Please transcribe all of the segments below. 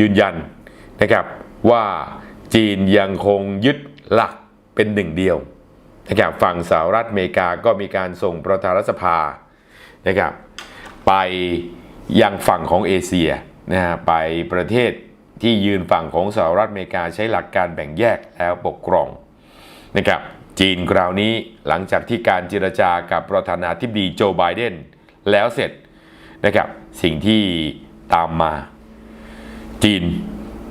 ยืนยันนะครับว่าจีนยังคงยึดหลักเป็นหนึ่งเดียวนะครับฝั่งสหรัฐอเมริกาก็มีการส่งประธานรัฐสภานะครับไปยังฝั่งของเอเชียนะฮะไปประเทศที่ยืนฝั่งของสหรัฐอเมริกาใช้หลักการแบ่งแยกแล้วปกครองนะครับจีนคราวนี้หลังจากที่การเจรจากับประธานาธิบดีโจไบเดนแล้วเสร็จนะครับสิ่งที่ตามมา จีน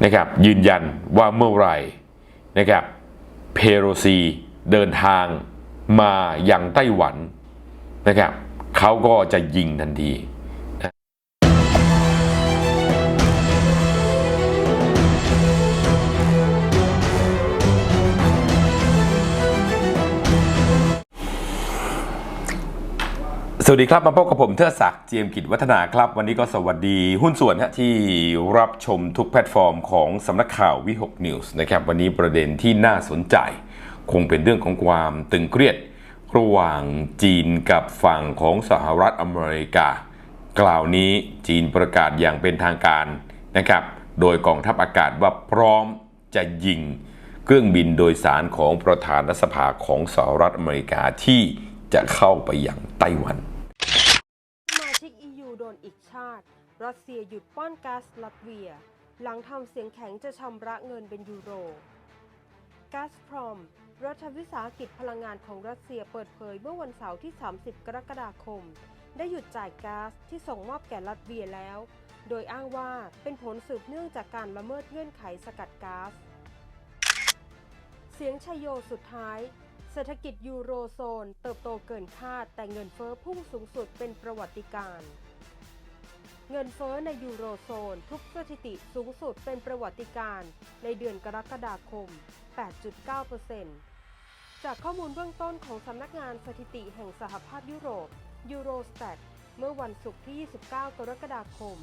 นะครับยืนยันว่าเมื่อไหร่นะครับเพโรซีเดินทางมาอย่างไต้หวันนะครับเขาก็จะยิงทันที สวัสดีครับ มาพบกับผมเทิดศักดิ์เจียมกิจวัฒนาครับ วันนี้ก็สวัสดีหุ้นส่วนฮะที่รับชมทุกแพลตฟอร์มของสำนักข่าววิหกนิวส์นะครับวันนี้ประเด็นที่น่าสนใจ คงเป็นเรื่องของความตึงเครียด ระหว่างจีนกับฝั่งของสหรัฐอเมริกา กล่าวนี้จีนประกาศอย่างเป็นทางการนะครับโดยกองทัพอากาศว่าพร้อมจะยิงเครื่องบินโดยสารของประธานรัฐสภาของสหรัฐอเมริกาที่จะเข้าไปยังไต้หวัน สมาชิก EU โดนอีกชาติ รัสเซียหยุดป้อนก๊าซลัตเวีย หลังทำเสียงแข็งจะชำระเงินเป็นยูโรก๊าซพรอม รัฐวิสาหกิจพลังงานของรัสเซียเปิดเผยเมื่อวันเสาร์ที่ 30 กรกฎาคม ได้หยุดจ่ายก๊าซที่ส่งมอบแก่ลัตเวียแล้ว โดยอ้างว่าเป็นผลสืบเนื่องจากการละเมิดเงื่อนไขสกัดก๊าซ เสียงชัยโยสุดท้าย เศรษฐกิจยูโรโซน เติบโตเกินคาดแต่เงินเฟ้อพุ่งสูงสุดเป็นประวัติการณ์ เงินเฟ้อในยูโรโซน ทุบสถิติสูงสุดเป็นประวัติการในเดือนกรกฎาคม 8.9%จากข้อมูลเบื้องต้นของสำนักงานสถิติแห่งสหภาพยุโรปยูโรส t ตเมื่อวันศุกร์ที่ 29 กรกฎาคม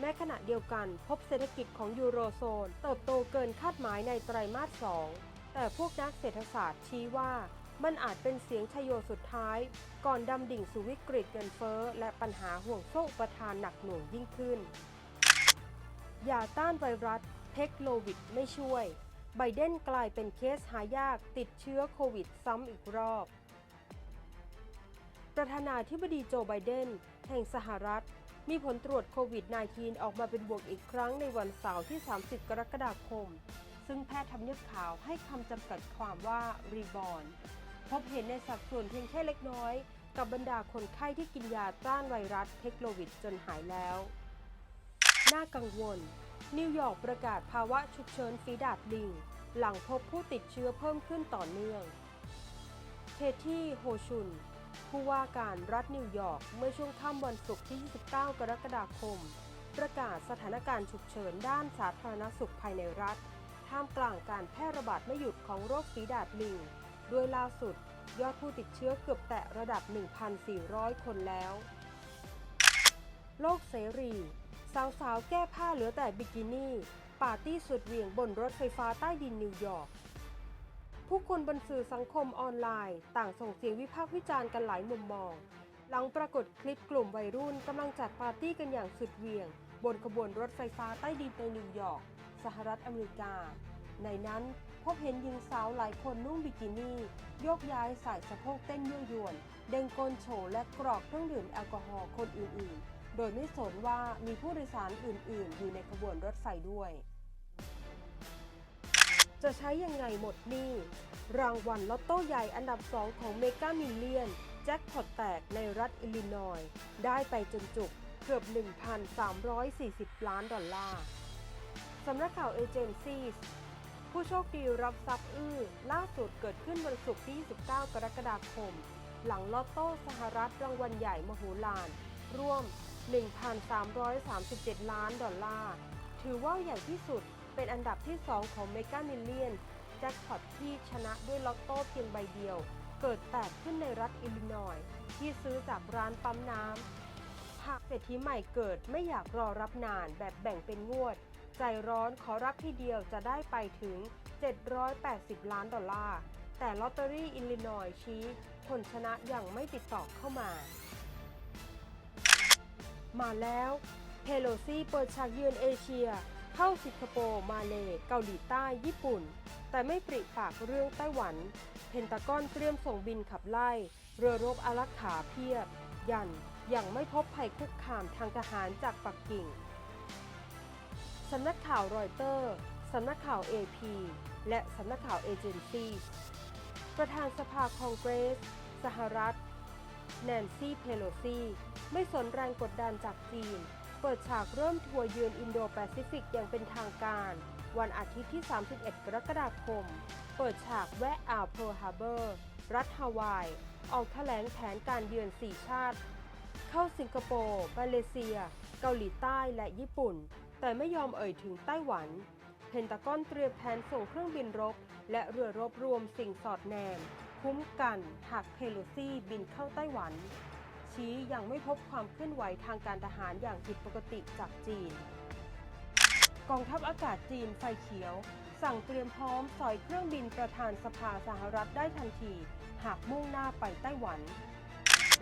แม้ขณะเดียวกันพบเศรษฐกิจของยูโรโซน เติบโตเกินคาดหมายในไตรมาส 2 แต่พวกนักเศรษฐศาสตร์ชี้ว่า มันอาจเป็นเสียงชโยสุดท้าย ก่อนดำดิ่งสู่วิกฤตเงินเฟ้อ และปัญหาห่วงโซ่อุปทานหนักหน่วงยิ่งขึ้น ยาต้านไวรัสเทคโลวิดไม่ช่วย ไบเดนกลายเป็นเคสหายากติดเชื้อโควิดซ้ำอีกรอบ ประธานาธิบดีโจไบเดน แห่งสหรัฐ มีผลตรวจโควิด -19 ออกมาเป็นบวกอีกครั้งในวันเสาร์ที่ 30 กรกฎาคมซึ่งแพทย์ทำเนียบขาวให้คำจำกัดความว่ารีบอ n พบเห็นในสัดส่วนเพียงแค่เล็กน้อย กับบรรดาคนไข้ที่กินยาต้านไวรัสเทคโนวิดจนหายแล้ว น่ากังวล นิวยอร์กประกาศภาวะฉุกเฉินฝีดาดลิง หลังพบผู้ติดเชื้อเพิ่มขึ้นต่อเนื่อง เคที่ โฮชุน ผู้ว่าการรัฐนิวยอร์กเมื่อช่วงค่ำวันศุกร์ที่ 29 กรกฎาคม ประกาศสถานการณ์ฉุกเฉินด้านสาธารณสุขภายในรัฐ ท่ามกลางการแพร่ระบาดไม่หยุดของโรคฝีดาดลิง โดยล่าสุด ยอดผู้ติดเชื้อเกือบแตะระดับ 1,400 คนแล้ว โลกเสรี สาวๆ แก้ผ้าเหลือแต่บิกินี่ ปาร์ตี้สุดเหวี่ยงบนรถไฟฟ้าใต้ดินนิวยอร์กผู้คนบนสื่อสังคมออนไลน์ ต่างส่งเสียงวิพากษ์วิจารณ์กันหลายมุมมอง หลังปรากฏคลิปกลุ่มวัยรุ่นกำลังจัดปาร์ตี้กันอย่างสุดเหวี่ยง บนขบวนรถไฟฟ้าใต้ดินในนิวยอร์กสหรัฐอเมริกา ในนั้น พบเห็นหญิงสาวหลายคนนุ่งบิกินี่โยกย้ายสายสะโพกเต้นยั่วยวน เด้งก้นโชว์และกรอกเครื่องดื่มแอลกอฮอล์คนอื่นๆ โดยไม่สนว่ามีผู้โดยสารอื่นๆ อยู่ในขบวนรถไฟด้วย จะใช้ยังไงหมดนี้รางวัลลอตโต้ใหญ่อันดับ2ของเมกามิลเลียน แจ็คพอตแตกในรัฐอิลลินอยส์ได้ไปจนจุกเกือบ 1,340 ล้านดอลลาร์สำนักข่าวเอเจนซี่ ผู้โชคดีรับทรัพย์อื้อล่าสุดเกิดขึ้นวันศุกร์ที่ 29 กรกฎาคม หลังลอตโต้สหรัฐรางวัลใหญ่มโหฬารร่วม 1,337 ล้านดอลลาร์ ถือว่าใหญ่ที่สุดเป็นอันดับที่ 2 ของเมกามิลเลียนแจ็คพอตที่ชนะด้วยลอตโต้เพียงใบเดียว เกิดแตกขึ้นในรัฐอิลลินอยส์ที่ซื้อจากร้านปั๊มน้ำหากเศรษฐีใหม่เกิดไม่อยากรอรับนานแบบแบ่งเป็นงวด ใจร้อนขอรับทีเดียวจะได้ไปถึง 780 ล้านดอลลาร์ แต่ลอตเตอรี่อิลลินอยชี้คนชนะยังไม่ติดต่อเข้ามา มาแล้วเพโลซี่เปิดฉากเยือนเอเชีย เข้าสิงคโปร์มาเลเกาหลีใต้ ญี่ปุ่น แต่ไม่ปริปากเรื่องไต้หวัน เพนตากอนเตรียมส่งบินขับไล่ เรือรบอารักขาเพียบ ยันยังไม่พบภัยคุกคามทางทหารจากปักกิ่ง สำนักข่าวรอยเตอร์ สำนักข่าว AP และสำนักข่าวเอเจนซี่ประธานสภาคองเกรส สหรัฐ แนนซี่เพโลซีไม่สนแรงกดดันจากจีน เปิดฉากเริ่มทัวร์เยือนอินโดแปซิฟิกอย่างเป็นทางการ วันอาทิตย์ที่ 31 กรกฎาคม เปิดฉากแวะอ่าวเพิร์ลฮาร์เบอร์ รัฐฮาวาย ออกแถลงแผนการเยือน 4 ชาติ เข้าสิงคโปร์ มาเลเซีย เกาหลีใต้และญี่ปุ่น แต่ไม่ยอมเอ่ยถึงไต้หวัน เพนตากอนเตรียมแผนส่งเครื่องบินรบ และเรือรบรวมสิ่งสอดแนม คุ้มกันหากเพโลซี่บินเข้าไต้หวัน ชี้ยังไม่พบความเคลื่อนไหวทางการทหารอย่างผิดปกติจากจีน กองทัพอากาศจีนไฟเขียว สั่งเตรียมพร้อมสอยเครื่องบินประธานสภาสหรัฐได้ทันที หากมุ่งหน้าไปไต้หวัน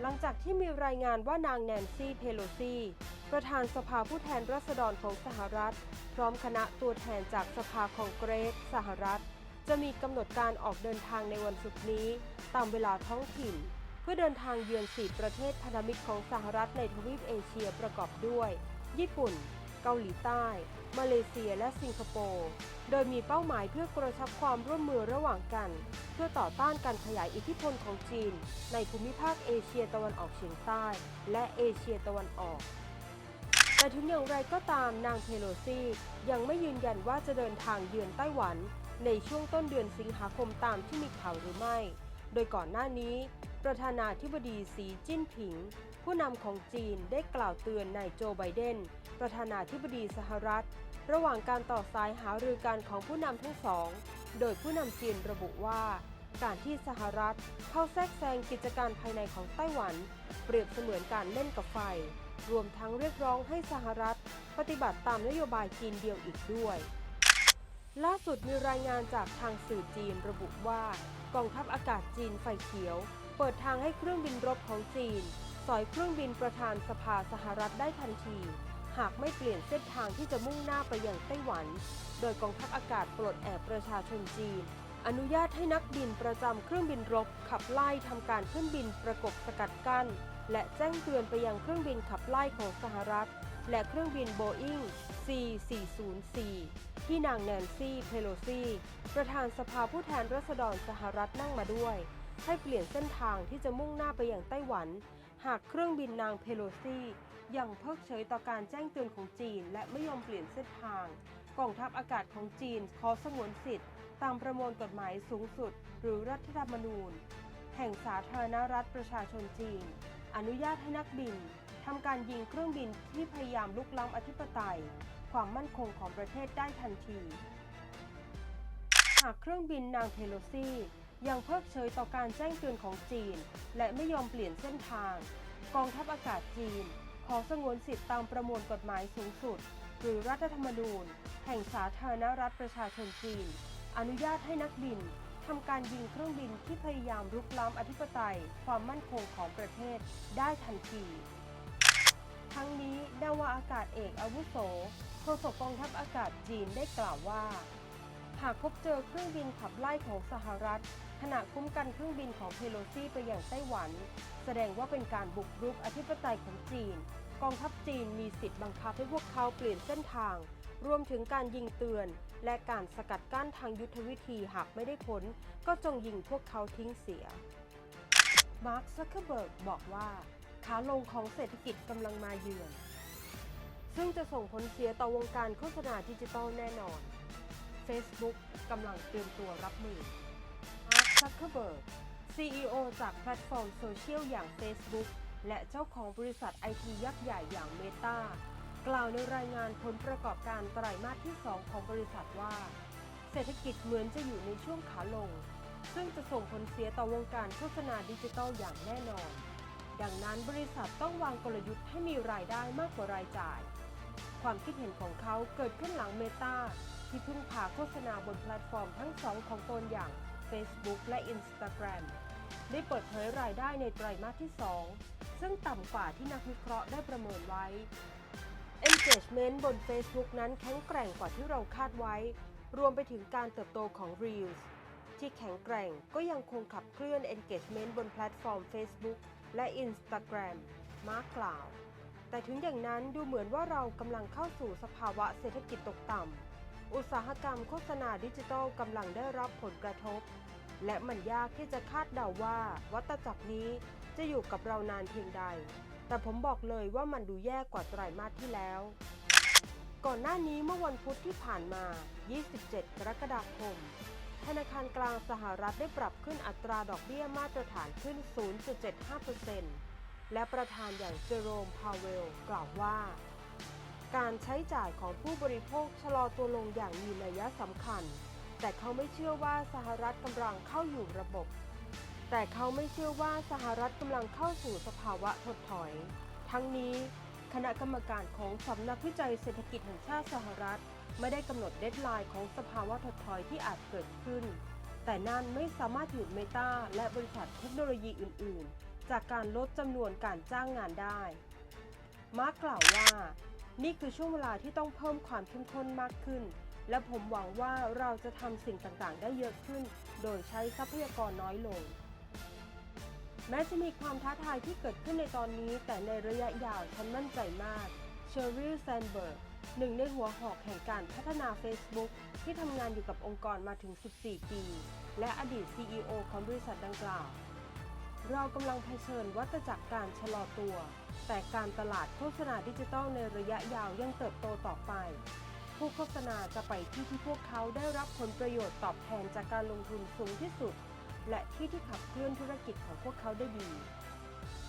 หลังจากที่มีรายงานว่านางแนนซี่เพโลซี ประธานสภาผู้แทนราษฎรของสหรัฐ พร้อมคณะตัวแทนจากสภาคองเกรสสหรัฐ จะมีกำหนดการออกเดินทางในวันศุกร์นี้ ตามเวลาท้องถิ่น เพื่อเดินทางเยือนสี่ประเทศพันธมิตรของสหรัฐในทวีปเอเชียประกอบด้วย ญี่ปุ่น เกาหลีใต้ มาเลเซียและสิงคโปร์ โดยมีเป้าหมายเพื่อกระชับความร่วมมือระหว่างกัน เพื่อต่อต้านการขยายอิทธิพลของจีน ในภูมิภาคเอเชียตะวันออกเฉียงใต้ และเอเชียตะวันออก แต่ถึงอย่างไรก็ตามนางเพโลซียังไม่ยืนยันว่าจะเดินทางเยือนไต้หวัน ในช่วงต้นเดือนสิงหาคมตามที่มีข่าวหรือไม่ โดยก่อนหน้านี้ ประธานาธิบดีสีจิ้นผิง ผู้นำของจีนได้กล่าวเตือนนายโจไบเดน ประธานาธิบดีสหรัฐ ระหว่างการต่อสายหารือกันของผู้นำทั้งสอง โดยผู้นำจีนระบุว่า การที่สหรัฐเข้าแทรกแซงกิจการภายในของไต้หวัน เปรียบเสมือนการเล่นกับไฟ รวมทั้งเรียกร้องให้สหรัฐ ปฏิบัติตามนโยบายจีนเดียวอีกด้วย ล่าสุดมีรายงานจากทางสื่อจีนระบุว่ากองทัพอากาศจีนไฟเขียว เปิดทางให้เครื่องบินรบของจีน สอยเครื่องบินประธานสภาสหรัฐได้ทันที หากไม่เปลี่ยนเส้นทางที่จะมุ่งหน้าไปยังไต้หวัน โดยกองทัพอากาศปลดแอบประชาชนจีน อนุญาตให้นักบินประจำเครื่องบินรบขับไล่ทำการขึ้นบินประกบสกัดกั้น และแจ้งเตือนไปยังเครื่องบินขับไล่ของสหรัฐ และเครื่องบินโบอิง C404 ที่นางแนนซี่ เพโลซีประธานสภาผู้แทนราษฎรสหรัฐนั่งมาด้วย ให้เปลี่ยนเส้นทางที่จะมุ่งหน้าไปยังไต้หวัน หากเครื่องบินนางเพโลซียังเพิกเฉยต่อการแจ้งเตือนของจีน และไม่ยอมเปลี่ยนเส้นทาง กองทัพอากาศของจีนขอสงวนสิทธิ์ ตามประมวลกฎหมายสูงสุด หรือรัฐธรรมนูญ แห่งสาธารณรัฐประชาชนจีน อนุญาตให้นักบินทำการยิงเครื่องบินที่พยายามลุกล้ำอธิปไตย ความมั่นคงของประเทศได้ทันที หากเครื่องบินนางเพโลซียังเพิกเฉยต่อการแจ้งเตือนของจีน และไม่ยอมเปลี่ยนเส้นทาง กองทัพอากาศจีน ขอสงวนสิทธิตามประมวลกฎหมายสูงสุด หรือรัฐธรรมนูญ แห่งสาธารณรัฐประชาชนจีน อนุญาตให้นักบิน ทำการยิงเครื่องบินที่พยายามรุกล้ำอธิปไตย ความมั่นคงของประเทศได้ทันที ทั้งนี้นาวาอากาศเอกอาวุโสโฆษกกองทัพอากาศจีนได้กล่าวว่า หากพบเจอเครื่องบินขับไล่ของสหรัฐ ขณะคุ้มกันเครื่องบินของเพโลซีไปอย่างไต้หวัน แสดงว่าเป็นการบุกรุกอธิปไตยของจีน กองทัพจีนมีสิทธิ์บังคับให้พวกเขาเปลี่ยนเส้นทาง รวมถึงการยิงเตือน และการสกัดกั้นทางยุทธวิธีหากไม่ได้ผล ก็จงยิงพวกเขาทิ้งเสีย มาร์คซักเคเบิร์กบอกว่า ขาลงของเศรษฐกิจกำลังมาเยือน ซึ่งจะส่งผลเสียต่อวงการโฆษณาดิจิทัลแน่นอน Facebook กำลังเตรียมตัวรับมือ มาร์คซักเคเบิร์ก CEO จากแพลตฟอร์มโซเชียลอย่าง Facebook และเจ้าของบริษัทไอทียักษ์ใหญ่อย่าง Meta กล่าวในรายงานผลประกอบการไตรมาสที่ 2 ของบริษัทว่า เศรษฐกิจเหมือนจะอยู่ในช่วงขาลง ซึ่งจะส่งผลเสียต่อวงการโฆษณาดิจิทัลอย่างแน่นอน ดังนั้นบริษัทต้องวางกลยุทธ์ให้มีรายได้มากกว่ารายจ่าย ความคิดเห็นของเขาเกิดขึ้นหลังเมตาที่พึ่งพาโฆษณาบนแพลตฟอร์มทั้งสองของตนอย่าง Facebook และ Instagram ได้เปิดเผยรายได้ในไตรมาสที่ 2 ซึ่งต่ำกว่าที่นักวิเคราะห์ได้ประเมินไว้ engagement บน Facebook นั้นแข็งแกร่งกว่าที่เราคาดไว้ รวมไปถึงการเติบโตของ Reels ที่แข็งแกร่งก็ยังคงขับเคลื่อน engagement บนแพลตฟอร์ม Facebook และ Instagram มาร์กกล่าว แต่ถึงอย่างนั้นดูเหมือนว่าเรากำลังเข้าสู่สภาวะเศรษฐกิจตกต่ำ อุตสาหกรรมโฆษณาดิจิทัลกำลังได้รับผลกระทบ และมันยากที่จะคาดเดาว่าวัตจักรนี้จะอยู่กับเรานานเพียงใด แต่ผมบอกเลยว่ามันดูแย่กว่าไตรมาสที่แล้ว ก่อนหน้านี้เมื่อวันพุธที่ผ่านมา 27 กรกฎาคม ธนาคารกลางสหรัฐได้ปรับขึ้นอัตราดอกเบี้ยมาตรฐานขึ้น 0.75%และประธานอย่างเจอโรม พาเวล กล่าวว่า การใช้จ่ายของผู้บริโภคชะลอตัวลงอย่างมีนัยสำคัญ แต่เขาไม่เชื่อว่าสหรัฐกำลังเข้าอยู่ระบบ แต่เขาไม่เชื่อว่าสหรัฐกำลังเข้าสู่สภาวะถดถอย ทั้งนี้ คณะกรรมการของสำนักวิจัยเศรษฐกิจแห่งชาติสหรัฐ ไม่ได้กำหนดเดดไลน์ของสภาวะถดถอยที่อาจเกิดขึ้น แต่นั่นไม่สามารถหยุดเมตาและบริษัทเทคโนโลยีอื่น ๆ จากการลดจำนวนการจ้างงานได้ มาร์กกล่าวว่า นี่คือช่วงเวลาที่ต้องเพิ่มความเข้มข้นมากขึ้นและผมหวังว่าเราจะทำสิ่งต่าง ๆ ได้เยอะขึ้น โดยใช้ทรัพยากรน้อยลง แม้จะมีความท้าทายที่เกิดขึ้นในตอนนี้ แต่ในระยะยาวฉันมั่นใจมากเชอริลแซนเบิร์กหนึ่งในหัวหอกแห่งการพัฒนา Facebook ที่ทำงานอยู่กับองค์กรมาถึง 14 ปี และอดีต CEO ของบริษัทดังกล่าว เรากำลังเผชิญวัฏจักรการชะลอตัว แต่การตลาดโฆษณาดิจิทัลในระยะยาวยังเติบโตต่อไป ผู้โฆษณาจะไปที่ที่พวกเขาได้รับผลประโยชน์ตอบแทนจากการลงทุนสูงที่สุด และที่ที่ขับเคลื่อนธุรกิจของพวกเขาได้ดี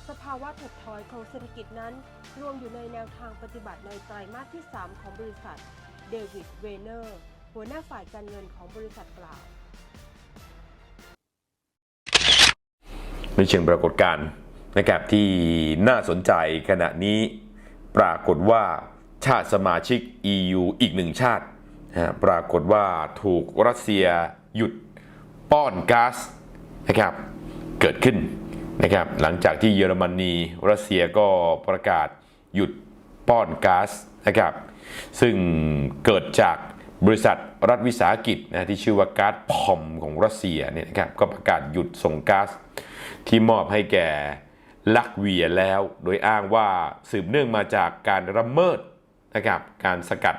สภาวะถดถอยของเศรษฐกิจนั้นรวมอยู่ในแนวทางปฏิบัติในไตรมาสที่ 3 ของบริษัท เดวิด เวเนอร์ หัวหน้าฝ่ายการเงินของบริษัทกล่าวในเชิงปรากฏการณ์นะครับที่น่าสนใจขณะนี้ปรากฏว่าชาติสมาชิก EU อีกหนึ่งชาติ ปรากฏว่าถูกรัสเซียหยุดป้อนก๊าซ นะครับเกิดขึ้นนะครับหลังจากที่เยอรมนีรัสเซียก็ประกาศหยุดป้อนก๊าซนะครับซึ่งเกิดจากบริษัทรัฐวิสาหกิจนะที่ชื่อว่าก๊าซพอมของรัสเซียเนี่ยนะครับก็ประกาศหยุดส่งก๊าซที่มอบให้แก่ลักเวียแล้ว โดยอ้างว่าสืบเนื่องมาจากการละเมิดนะครับการสกัด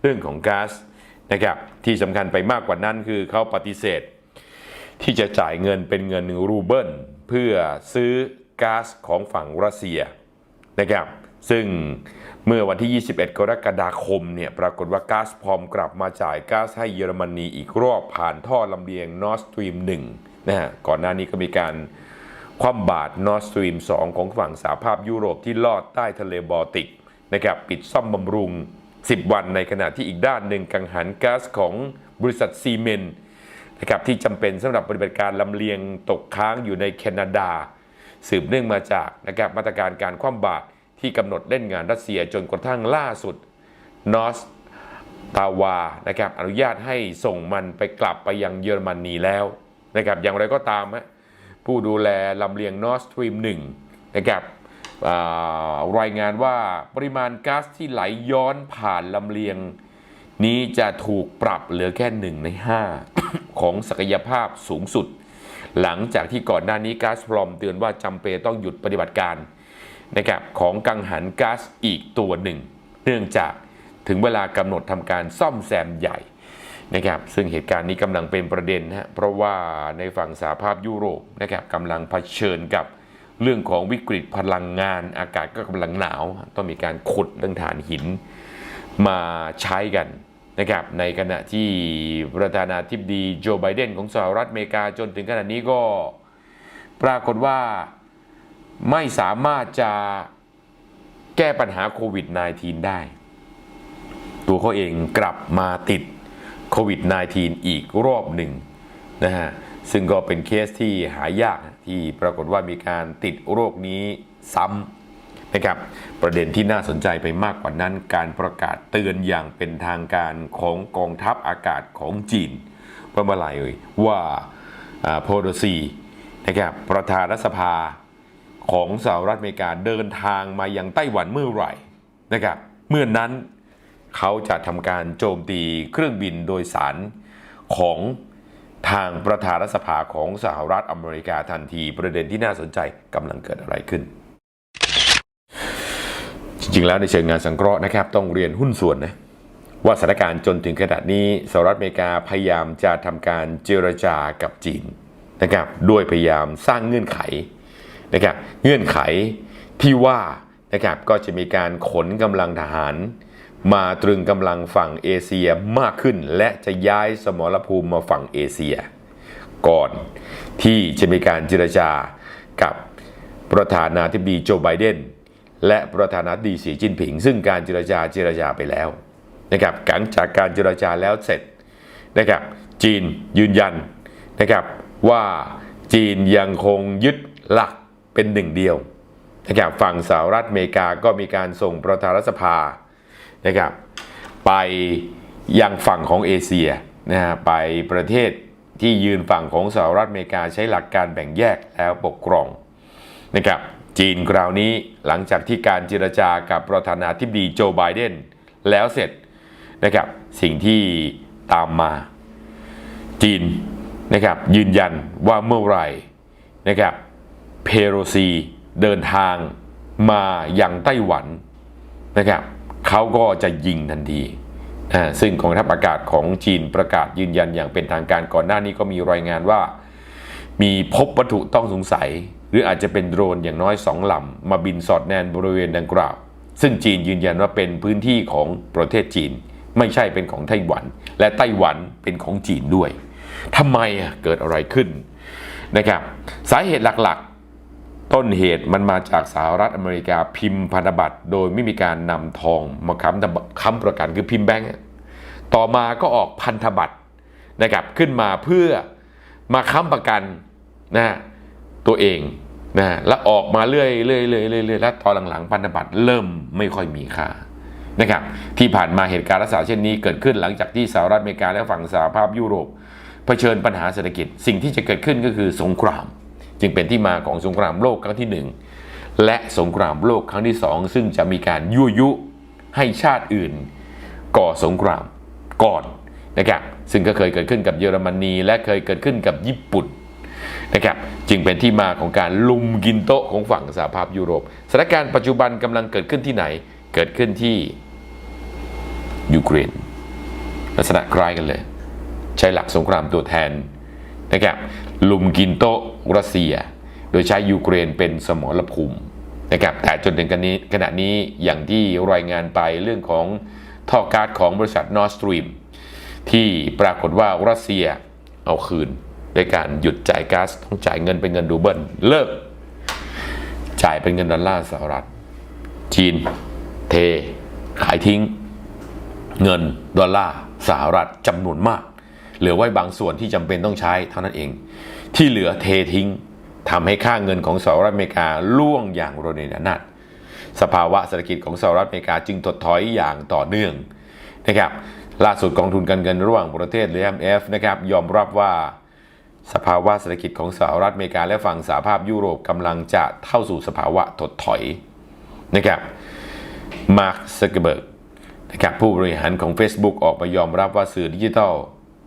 เรื่องของก๊าซนะครับที่สำคัญไปมากกว่านั้นคือเขาปฏิเสธ ที่จะจ่ายเงินเป็นเงินรูเบิลเพื่อซื้อก๊าซของฝั่งรัสเซียนะครับซึ่งเมื่อวันที่ 21 กรกฎาคมเนี่ยปรากฏว่าก๊าซพร้อมกลับมาจ่ายก๊าซให้เยอรมนีอีกรอบผ่านท่อลำเลียง Nord Stream 1นะฮะก่อนหน้านี้ก็มีการคว่ำบาตร Nord Stream 2ของฝั่งสหภาพยุโรปที่ลอดใต้ทะเลบอลติกนะครับปิดซ่อมบำรุง 10 วันในขณะที่อีกด้านหนึ่งกังหันก๊าซของบริษัทซีเมนต์ นะครับที่จำเป็นสำหรับปฏิบัติการลำเลียงตกค้างอยู่ในแคนาดา สืบเนื่องมาจากนะครับมาตรการการคว่ำบาตรที่กำหนดเล่นงานรัสเซียจนกระทั่งล่าสุดนอสตาวานะครับอนุญาตให้ส่งมันไปกลับไปยังเยอรมนีแล้วนะครับอย่างไรก็ตามฮะผู้ดูแลลำเลียง Nord Stream 1นะครับรายงานว่าปริมาณก๊าซที่ไหลย้อนผ่านลำเลียง นี้จะถูกปรับเหลือแค่หนึ่งใน 5 ของศักยภาพสูงสุด หลังจากที่ก่อนหน้านี้ก๊าซพรอมเตือนว่าจำเป็นต้องหยุดปฏิบัติการนะครับของกังหันก๊าซอีกตัวหนึ่ง เนื่องจากถึงเวลากำหนดทำการซ่อมแซมใหญ่นะครับซึ่งเหตุการณ์นี้กำลังเป็นประเด็นนะฮะเพราะว่าในฝั่งสหภาพยุโรปนะครับกำลังเผชิญกับเรื่องของวิกฤตพลังงานอากาศก็กำลังหนาว ต้องมีการขุดเรื่องถ่านหินมาใช้กัน นะครับในขณะที่ประธานาธิบดีโจไบเดนของสหรัฐอเมริกาจนถึงขณะนี้ก็ปรากฏว่าไม่สามารถจะแก้ปัญหาโควิด -19 ได้ ตัวเขาเองกลับมาติดโควิด -19 อีกรอบหนึ่งนะฮะซึ่งก็เป็นเคสที่หายากที่ปรากฏว่ามีการติดโรคนี้ซ้ำ นะครับประเด็นที่น่าสนใจไปมากกว่านั้น การประกาศเตือนอย่างเป็นทางการของกองทัพอากาศของจีนเมื่อไหร่เอ่ยว่าโพโดซีนะครับประธานรัฐสภาของสหรัฐอเมริกาเดินทางมายังไต้หวันเมื่อไหร่นะครับเมื่อนนั้นเขาจะทำการโจมตีเครื่องบินโดยสารของทางประธานรัฐสภาของสหรัฐอเมริกาทันที ประเด็นที่น่าสนใจกำลังเกิดอะไรขึ้น จริงๆแล้วในเชิงงานสังเคราะห์นะครับต้องเรียนหุ้นส่วนนะว่าสถานการณ์จนถึงขณะนี้สหรัฐอเมริกาพยายามจะทำการเจรจากับจีนนะครับด้วยพยายามสร้างเงื่อนไขนะครับเงื่อนไขที่ว่านะครับก็จะมีการขนกำลังทหาร มาตรึงกำลังฝั่งเอเชียมากขึ้น และจะย้ายสมรภูมิมาฝั่งเอเชีย ก่อนที่จะมีการเจรจากับประธานาธิบดีโจไบเดน และประธานาธิบดีสีจิ้นผิง ซึ่งการเจรจาเจรจาไปแล้วนะครับหลังจากการเจรจาแล้วเสร็จนะครับจีนยืนยันนะครับว่าจีนยังคงยึดหลักเป็นหนึ่งเดียวนะครับฝั่งสหรัฐอเมริกาก็มีการส่งประธานรัฐสภานะครับไปยังฝั่งของเอเชียนะฮะไปประเทศที่ยืนฝั่งของสหรัฐอเมริกาใช้หลักการแบ่งแยกแล้วปกครองนะครับ จีนคราวนี้หลังจากที่การเจรจากับประธานาธิบดีโจไบเดนแล้วเสร็จนะครับสิ่งที่ตามมา จีนนะครับยืนยันว่าเมื่อไหร่นะครับเพโรซีเดินทางมาอยังไต้หวันนะครับเขาก็จะยิงทันทีอ่าซึ่งกองทัพอากาศของจีนประกาศยืนยันอย่างเป็นทางการก่อนหน้านี้ก็มีรายงานว่า มีพบวัตถุต้องสงสัย หรืออาจจะเป็นโดรนอย่างน้อยสองลำมาบินสอดแนมบริเวณดังกล่าว ซึ่งจีนยืนยันว่าเป็นพื้นที่ของประเทศจีน ไม่ใช่เป็นของไต้หวัน และไต้หวันเป็นของจีนด้วยทำไมเกิดอะไรขึ้นนะครับสาเหตุหลักๆ ต้นเหตุมันมาจากสหรัฐอเมริกาพิมพ์พันธบัตร โดยไม่มีการนำทองมาค้ำค้ำประกันคือพิมพ์แบงก์ต่อมาก็ออกพันธบัตรนะครับขึ้นมาเพื่อมาค้ำประกันนะฮะ ตัวเองนะฮะแล้วออกมาเรื่อยๆเรื่อยเรื่อยเรื่อยแล้วตอนหลังๆพันธบัตรเริ่มไม่ค่อยมีค่านะครับที่ผ่านมาเหตุการณ์ลักษณะเช่นนี้เกิดขึ้นหลังจากที่สหรัฐอเมริกาและฝั่งสหภาพยุโรปเผชิญปัญหาเศรษฐกิจ สิ่งที่จะเกิดขึ้นก็คือสงคราม จึงเป็นที่มาของสงครามโลกครั้งที่หนึ่งและสงครามโลกครั้งที่สองซึ่งจะมีการยั่วยุให้ชาติอื่น ก่อสงครามก่อนนะครับซึ่งก็เคยเกิดขึ้นกับเยอรมนี และเคยเกิดขึ้นกับญี่ปุ่น นะครับจึงเป็นที่มาของการลุมกินโต๊ะของฝั่งสหภาพยุโรปสถานการณ์ปัจจุบันกำลังเกิดขึ้นที่ไหน เกิดขึ้นที่ยูเครนลักษณะคล้ายกันเลย ใช้หลักสงครามตัวแทนนะครับลุมกินโต๊ะรัสเซีย โดยใช้ยูเครนเป็นสมรภูมินะครับแต่จนถึงกันนี้ขณะนี้อย่างที่รายงานไปเรื่องของท่อก๊าซของบริษัท Nord Stream ที่ปรากฏว่ารัสเซียเอาคืน โดยการหยุดจ่ายก๊าซต้องจ่ายเงินเป็นเงินรูเบิลเลิก จ่ายเป็นเงินดอลลาร์สหรัฐ จีน เท ขายทิ้ง เงินดอลลาร์สหรัฐจำนวนมาก เหลือไว้บางส่วนที่จำเป็นต้องใช้เท่านั้นเอง ที่เหลือเททิ้งทำให้ค่าเงินของสหรัฐอเมริกาล่วงอย่างโรนินานาถสภาวะเศรษฐกิจของสหรัฐอเมริกาจึงถดถอยอย่างต่อเนื่องนะครับล่าสุดกองทุนการเงินระหว่างประเทศหรือ IMF นะครับยอมรับว่า สภาวะเศรษฐกิจของสหรัฐอเมริกาและฝั่งสหภาพยุโรปกำลังจะเข้าสู่สภาวะถดถอยนะครับมาร์คซักเกเบิร์กนะครับผู้บริหารของ Facebook ออกมายอมรับว่าสื่อดิจิทัล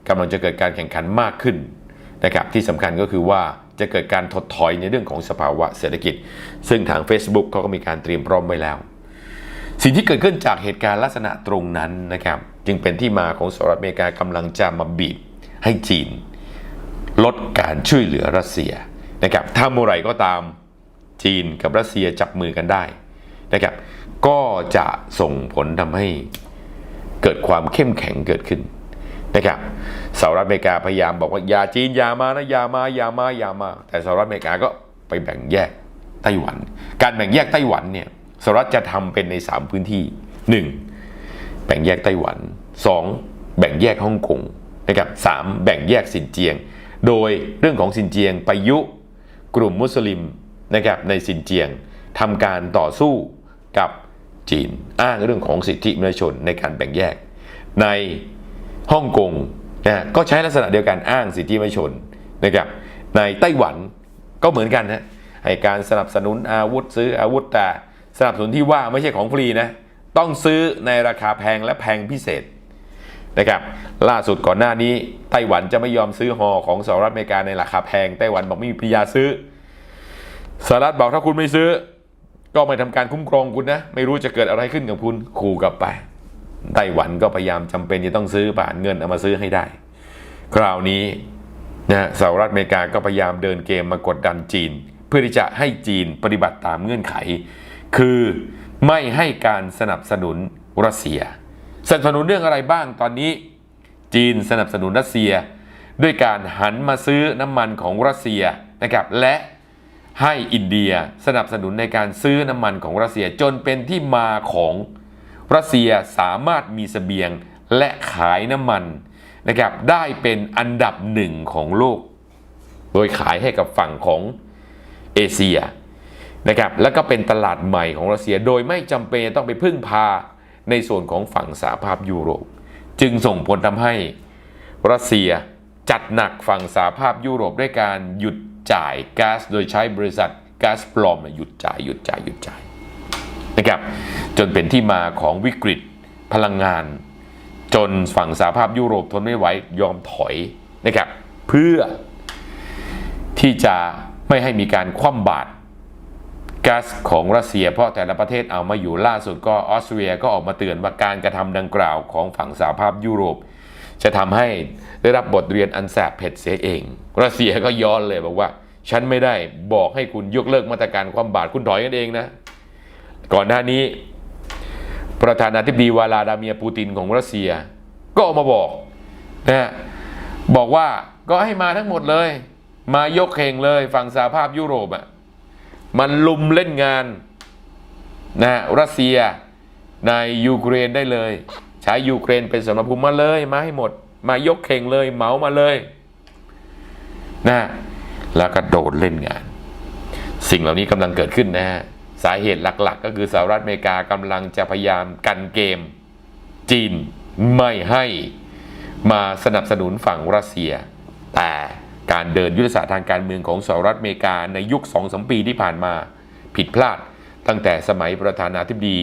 กำลังจะเกิดการแข่งขันมากขึ้นนะครับที่สำคัญก็คือว่าจะเกิดการถดถอยในเรื่องของสภาวะเศรษฐกิจ ซึ่งทาง Facebook เขาก็มีการเตรียมพร้อมไว้แล้ว สิ่งที่เกิดขึ้นจากเหตุการณ์ลักษณะตรงนั้นนะครับจึงเป็นที่มาของสหรัฐอเมริกากำลังจะมาบีบให้จีน ลดการช่วยเหลือรัสเซียนะครับถ้าเมื่อไหร่ก็ตามจีนกับรัสเซียจับมือกันได้นะครับก็จะส่งผลทำให้เกิดความเข้มแข็งเกิดขึ้นนะครับสหรัฐอเมริกาพยายามบอกว่าอย่าจีนอย่ามานะอย่ามาอย่ามาอย่ามา แต่สหรัฐอเมริกาก็ไปแบ่งแยกไต้หวัน การแบ่งแยกไต้หวันเนี่ยสหรัฐจะทำเป็นใน 3 พื้นที่ 1. แบ่งแยกไต้หวัน 2. แบ่งแยกฮ่องกงนะครับสามแบ่งแยกสินเจียง โดยเรื่องของสินเจียงไปยุกลุ่มมุสลิมนะครับในสินเจียงทำการต่อสู้กับจีนอ้างเรื่องของสิทธิมนุษยชนในการแบ่งแยก ในฮ่องกงนะก็ใช้ลักษณะเดียวกันอ้างสิทธิมนุษยชนนะครับในไต้หวันก็เหมือนกันนะให้การสนับสนุนอาวุธซื้ออาวุธแต่สนับสนุนที่ว่าไม่ใช่ของฟรีนะต้องซื้อในราคาแพงและแพงพิเศษ นะครับล่าสุดก่อนหน้านี้ไต้หวันจะไม่ยอมซื้อฮอของสหรัฐอเมริกาในราคาแพงไต้หวันบอกไม่มีปัญญาซื้อสหรัฐบอกถ้าคุณไม่ซื้อ ก็ไม่ทำการคุ้มครองคุณนะ ไม่รู้จะเกิดอะไรขึ้นกับคุณขู่กลับไปไต้หวันก็พยายามจำเป็นจะต้องซื้อผ่านเงินเอามาซื้อให้ได้ คราวนี้นะสหรัฐอเมริกาก็พยายามเดินเกมมากดดันจีน เพื่อที่จะให้จีนปฏิบัติตามเงื่อนไข คือไม่ให้การสนับสนุนรัสเซีย สนับสนุนเรื่องอะไรบ้างตอนนี้ จีนสนับสนุนรัสเซีย ด้วยการหันมาซื้อน้ำมันของรัสเซียนะครับและให้อินเดียสนับสนุนในการซื้อน้ำมันของรัสเซียจนเป็นที่มาของรัสเซียสามารถมีเสบียงและขายน้ำมันนะครับได้เป็นอันดับหนึ่งของโลก โดยขายให้กับฝั่งของเอเชียนะครับแล้วก็เป็นตลาดใหม่ของรัสเซียโดยไม่จำเป็นต้องไปพึ่งพา ในส่วนของฝั่งสหภาพยุโรป จึงส่งผลทำให้รัสเซียจัดหนักฝั่งสหภาพยุโรปด้วยการหยุดจ่ายก๊าซโดยใช้บริษัทก๊าซปลอมหยุดจ่ายหยุดจ่ายหยุดจ่ายนะครับจนเป็นที่มาของวิกฤตพลังงาน จนฝั่งสหภาพยุโรปทนไม่ไหวยอมถอยนะครับเพื่อที่จะไม่ให้มีการคว่ำบาตร ก๊าซของรัสเซียเพราะแต่ละประเทศเอามาอยู่ล่าสุดก็ออสเตรียก็ออกมาเตือนว่าการกระทำดังกล่าวของฝั่งสหภาพยุโรป จะทำให้ได้รับบทเรียนอันแสบเผ็ดเสียเอง รัสเซียก็ย้อนเลยบอกว่า ฉันไม่ได้บอกให้คุณยกเลิกมาตรการความบาตรคุณถอยกันเองนะ ก่อนหน้านี้ ประธานาธิบดีวลาดาเมียปูตินของรัสเซีย ก็ออกมาบอกนะบอกว่าก็ให้มาทั้งหมดเลย มายกเข่งเลยฝั่งสหภาพยุโรปอะ มันลุมเล่นงานนะฮะรัสเซียในยูเครนได้เลย ใช้ยูเครนเป็นสมรภูมิมาเลยมาให้หมด มายกเข่งเลยเหมามาเลยนะแล้วก็โดนเล่นงาน สิ่งเหล่านี้กำลังเกิดขึ้นนะฮะสาเหตุหลักๆ ก็คือสหรัฐอเมริกากำลังจะพยายามกันเกม จีนไม่ให้มาสนับสนุนฝั่งรัสเซียแต่ การเดินยุทธศาสตร์ทางการเมืองของสหรัฐอเมริกาในยุค2องสมปีที่ผ่านมาผิดพลาด ตั้งแต่สมัยประธานาธิบดี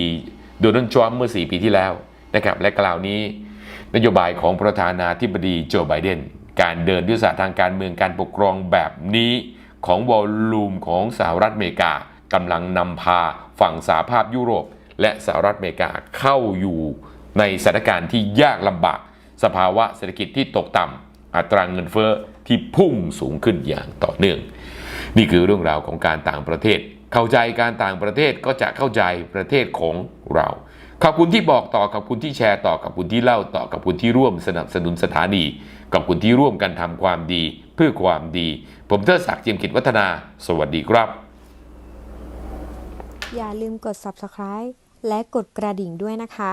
โดนัลด์ทรัมป์เมื่อ 4 ปีที่แล้วนะครับและกล่าวนี้ นโยบายของประธานาธิบดีโจไบเดนการเดินยุทธศาสตร์ทางการเมืองการปกครองแบบนี้ของวอลลุ่มของสหรัฐอเมริกากำลังนำพาฝั่งสหภาพยุโรป และสหรัฐอเมริกาเข้าอยู่ในสถานการณ์ที่ยากลำบาก สภาวะเศรษฐกิจที่ตกต่ำ อัตราเงินเฟ้อที่พุ่งสูงขึ้นอย่างต่อเนื่อง นี่คือเรื่องราวของการต่างประเทศ เข้าใจการต่างประเทศก็จะเข้าใจประเทศของเรา ขอบคุณที่บอกต่อขอบคุณที่แชร์ต่อขอบคุณที่เล่าต่อขอบคุณที่ร่วมสนับสนุนสถานีขอบคุณที่ร่วมกันทำความดีเพื่อความดี ผมเทิดศักดิ์เจียมกิจวัฒนา สวัสดีครับ อย่าลืมกด subscribe และกดกระดิ่งด้วยนะคะ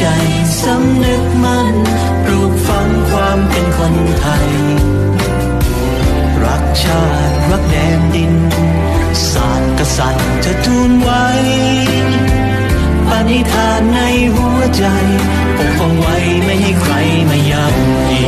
ใจสำนึกมั่นปลูกฝังความเป็นคนไทย รักชาติรักแดนดิน ศาสตร์กษัตริย์จะทูลไว้ปณิธานในหัวใจปกป้องไว้ไม่ให้ใครมาย่ำยี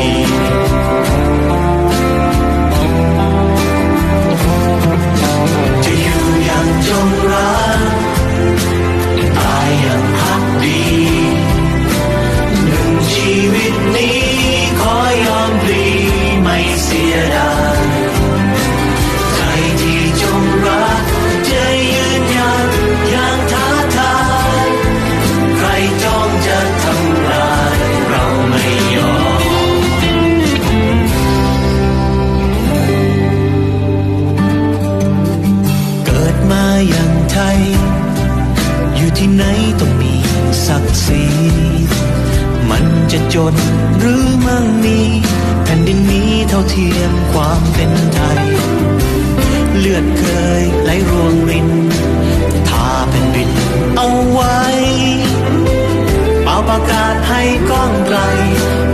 ประกาศให้กล้องไกล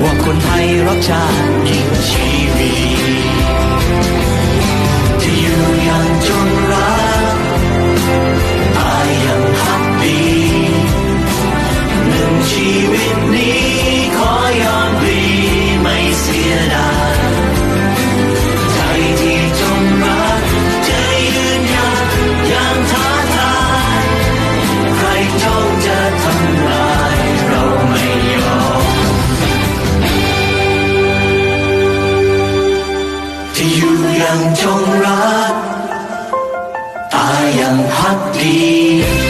ว่าคนไทยรักชาติยิ่งชีวี จง太阳กต